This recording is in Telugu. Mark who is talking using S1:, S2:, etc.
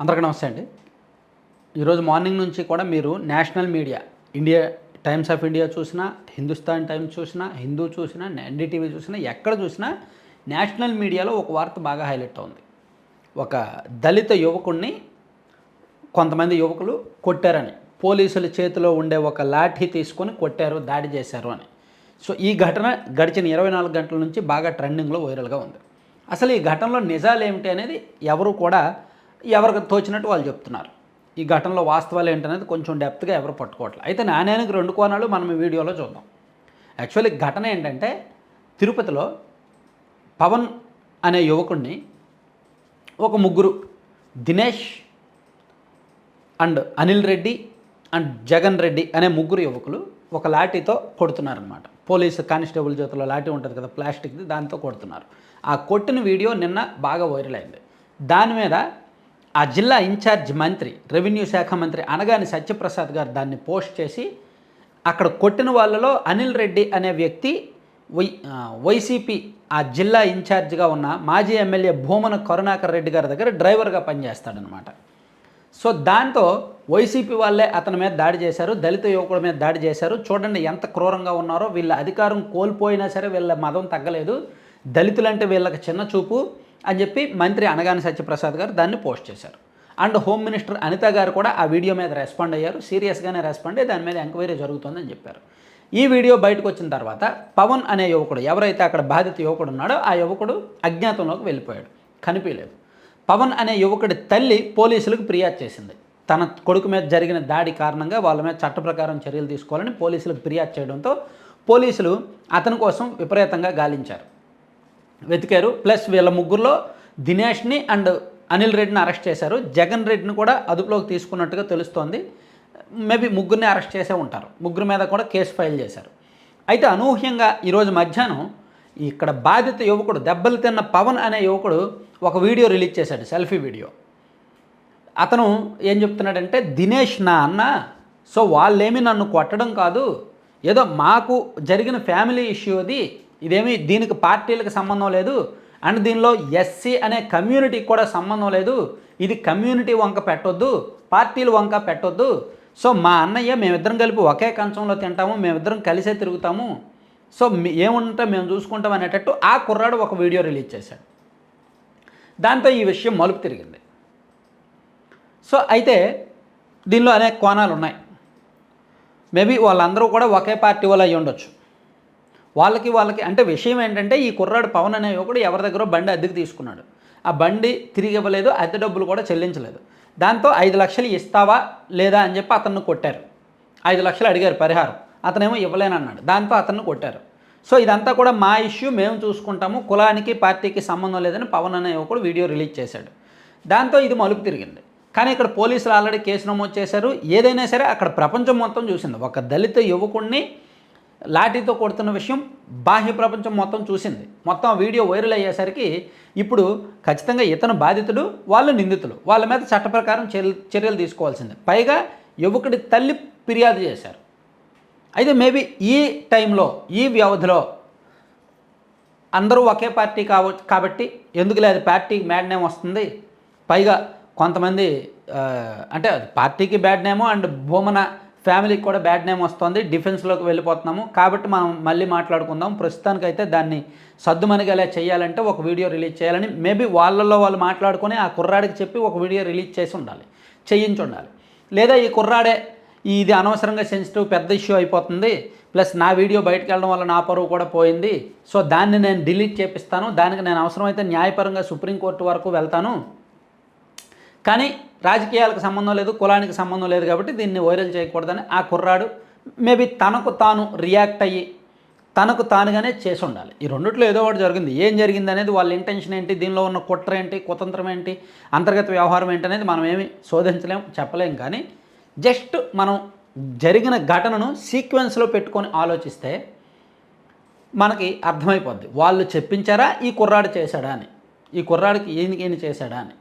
S1: అందరికీ నమస్తే అండి. ఈరోజు మార్నింగ్ నుంచి కూడా మీరు national media India Times of India చూసినా హిందుస్థాన్ టైమ్స్ చూసినా హిందూ చూసినా ఎన్డీటీవీ చూసినా ఎక్కడ చూసినా నేషనల్ మీడియాలో ఒక వార్త బాగా హైలైట్ అవుంది. ఒక దళిత యువకుడిని కొంతమంది యువకులు కొట్టారని పోలీసుల చేతిలో ఉండే ఒక లాఠీ తీసుకొని కొట్టారు దాడి చేశారు అని. సో ఈ ఘటన గడిచిన ఇరవై నాలుగు గంటల నుంచి బాగా ట్రెండింగ్లో వైరల్గా ఉంది. అసలు ఈ ఘటనలో నిజాలు ఏమిటి అనేది ఎవరు కూడా ఎవరికి తోచినట్టు వాళ్ళు చెప్తున్నారు. ఈ ఘటనలో వాస్తవాలు ఏంటనేది కొంచెం డెప్త్గా ఎవరు పట్టుకోవట్లేదు అయితే నాణ్యానికి రెండు కోణాలు మనం ఈ వీడియోలో చూద్దాం. యాక్చువల్లీ ఘటన ఏంటంటే తిరుపతిలో పవన్ అనే యువకుడిని ఒక ముగ్గురు దినేష్ అండ్ అనిల్ రెడ్డి అండ్ జగన్ రెడ్డి అనే ముగ్గురు యువకులు ఒక లాఠీతో కొడుతున్నారనమాట పోలీసు కానిస్టేబుల్ చేతిలో లాఠీ ఉంటుంది కదా ప్లాస్టిక్ది దాంతో కొడుతున్నారు. ఆ కొట్టిన వీడియో నిన్న బాగా వైరల్ అయింది. దాని మీద ఆ జిల్లా ఇన్ఛార్జ్ మంత్రి రెవెన్యూ శాఖ మంత్రి అనగాని సత్యప్రసాద్ గారు దాన్ని పోస్ట్ చేసి అక్కడ కొట్టిన వాళ్ళలో అనిల్ రెడ్డి అనే వ్యక్తి వై వైసీపీ ఆ జిల్లా ఇన్ఛార్జ్గా ఉన్న మాజీ ఎమ్మెల్యే భూమన కరుణాకర్ రెడ్డి గారి దగ్గర డ్రైవర్గా పనిచేస్తాడనమాట సో దాంతో వైసీపీ వాళ్ళే అతని మీద దాడి చేశారు దళిత యువకుడి మీద దాడి చేశారు. చూడండి ఎంత క్రూరంగా ఉన్నారో వీళ్ళ అధికారం కోల్పోయినా సరే వీళ్ళ మదం తగ్గలేదు. దళితులంటే వీళ్ళకి చిన్న చూపు. అని చెప్పి మంత్రి అనగాని సత్యప్రసాద్ గారు దాన్ని పోస్ట్ చేశారు. అండ్ హోమ్ మినిస్టర్ అనిత గారు కూడా ఆ వీడియో మీద రెస్పాండ్ అయ్యారు. సీరియస్గానే రెస్పాండ్ అయ్యి దాని మీద ఎంక్వైరీ జరుగుతుందని చెప్పారు. ఈ వీడియో బయటకు వచ్చిన తర్వాత పవన్ అనే యువకుడు ఎవరైతే అక్కడ బాధిత యువకుడు ఉన్నాడో ఆ యువకుడు అజ్ఞాతంలోకి వెళ్ళిపోయాడు. కనిపించలేదు. పవన్ అనే యువకుడి తల్లి పోలీసులకు ఫిర్యాదు చేసింది. తన కొడుకు మీద జరిగిన దాడి కారణంగా వాళ్ళ మీద చట్ట ప్రకారం చర్యలు తీసుకోవాలని పోలీసులకు ఫిర్యాదు చేయడంతో పోలీసులు అతని కోసం విపరీతంగా గాలించారు. వెతికారు. ప్లస్ వీళ్ళ ముగ్గురులో దినేష్ని అండ్ అనిల్ రెడ్డిని అరెస్ట్ చేశారు. జగన్ రెడ్డిని కూడా అదుపులోకి తీసుకున్నట్టుగా తెలుస్తోంది. మేబీ ముగ్గురిని అరెస్ట్ చేసే ఉంటారు. ముగ్గురు మీద కూడా కేసు ఫైల్ చేశారు. అయితే అనూహ్యంగా ఈరోజు మధ్యాహ్నం ఇక్కడ బాధిత యువకుడు దెబ్బలు తిన్న పవన్ అనే యువకుడు ఒక వీడియో రిలీజ్ చేశాడు సెల్ఫీ వీడియో. అతను ఏం చెప్తున్నాడంటే దినేష్ నా అన్న సో వాళ్ళేమి నన్ను కొట్టడం కాదు. ఏదో మాకు జరిగిన ఫ్యామిలీ ఇష్యూ అది. ఇదేమి దీనికి పార్టీలకు సంబంధం లేదు. అండ్ దీనిలో ఎస్సీ అనే కమ్యూనిటీకి కూడా సంబంధం లేదు. ఇది కమ్యూనిటీ వంక పెట్టొద్దు పార్టీలు వంక పెట్టొద్దు. సో మా అన్నయ్య మేమిద్దరం కలిపి ఒకే కంచంలో తింటాము మేమిద్దరం కలిసే తిరుగుతాము. సో ఏముంటే మేము చూసుకుంటాం అనేటట్టు ఆ కుర్రాడు ఒక వీడియో రిలీజ్ చేశాడు. దాంతో ఈ విషయం మలుపు తిరిగింది. సో అయితే దీనిలో అనేక కోణాలు ఉన్నాయి. మేబీ వాళ్ళందరూ కూడా ఒకే పార్టీ వాళ్ళు అయి ఉండొచ్చు వాళ్ళకి వాళ్ళకి అంటే విషయం ఏంటంటే ఈ కుర్రాడు పవన్ అనే యువకుడు ఎవరి దగ్గర బండి అద్దెకు తీసుకున్నాడు. ఆ బండి తిరిగి ఇవ్వలేదు అద్దె డబ్బులు కూడా చెల్లించలేదు. దాంతో ఐదు లక్షలు ఇస్తావా లేదా అని చెప్పి అతన్ని కొట్టారు. ఐదు లక్షలు అడిగారు పరిహారం. అతనేమో ఇవ్వలేనన్నాడు దాంతో అతన్ని కొట్టారు. సో ఇదంతా కూడా మా ఇష్యూ మేము చూసుకుంటాము. కులానికి పార్టీకి సంబంధం లేదని పవన్ అనే యువకుడు వీడియో రిలీజ్ చేశాడు. దాంతో ఇది మలుపు తిరిగింది. కానీ ఇక్కడ పోలీసులు ఆల్రెడీ కేసు నమోదు చేశారు. ఏదైనా సరే అక్కడ ప్రపంచం మొత్తం చూసింది. ఒక దళిత యువకుడిని లాఠీతో కొడుతున్న విషయం బాహ్య ప్రపంచం మొత్తం చూసింది. మొత్తం వీడియో వైరల్ అయ్యేసరికి ఇప్పుడు ఖచ్చితంగా ఇతను బాధితుడు వాళ్ళు నిందితులు. వాళ్ళ మీద చట్ట ప్రకారం చర్యలు చర్యలు తీసుకోవాల్సిందే. పైగా యువకుడి తల్లి ఫిర్యాదు చేశారు. అయితే మేబీ ఈ టైంలో ఈ వ్యవధిలో అందరూ ఒకే పార్టీ కావ కాబట్టి ఎందుకు లేదు? పార్టీకి బ్యాడ్ నేమ్ వస్తుంది. పైగా కొంతమంది అంటే అది పార్టీకి బ్యాడ్ నేమ్ అండ్ భూమన ఫ్యామిలీకి కూడా బ్యాడ్ నేమ్ వస్తుంది డిఫెన్స్లోకి వెళ్ళిపోతున్నాము. కాబట్టి మనం మళ్ళీ మాట్లాడుకుందాం. ప్రస్తుతానికైతే దాన్ని సద్దుమనిగేలా చేయాలంటే ఒక వీడియో రిలీజ్ చేయాలని మేబీ వాళ్ళల్లో వాళ్ళు మాట్లాడుకొని ఆ కుర్రాడికి చెప్పి ఒక వీడియో రిలీజ్ చేసి ఉండాలి చేయించి ఉండాలి. లేదా ఈ కుర్రాడే ఇది అనవసరంగా సెన్సిటివ్ పెద్ద ఇష్యూ అయిపోతుంది ప్లస్ నా వీడియో బయటకు వెళ్ళడం వల్ల నా పరువు కూడా పోయింది. సో దాన్ని నేను డిలీట్ చేపిస్తాను. దానికి నేను అవసరమైతే న్యాయపరంగా సుప్రీంకోర్టు వరకు వెళ్తాను. కానీ రాజకీయాలకు సంబంధం లేదు కులానికి సంబంధం లేదు కాబట్టి దీన్ని వైరల్ చేయకూడదని ఆ కుర్రాడు మేబీ తనకు తాను రియాక్ట్ అయ్యి తనకు తానుగానే చేసి ఉండాలి. ఈ రెండిట్లో ఏదో ఒకటి జరిగింది. ఏం జరిగింది అనేది వాళ్ళ ఇంటెన్షన్ ఏంటి దీనిలో ఉన్న కుట్ర ఏంటి కుతంత్రం ఏంటి అంతర్గత వ్యవహారం ఏంటి అనేది మనం ఏమి శోధించలేం చెప్పలేం. కానీ జస్ట్ మనం జరిగిన ఘటనను సీక్వెన్స్లో పెట్టుకొని ఆలోచిస్తే మనకి అర్థమైపోద్ది. వాళ్ళు చెప్పించారా ఈ కుర్రాడు చేశాడా అని. ఈ కుర్రాడికి ఈయనకి ఈయన చేశాడా అని.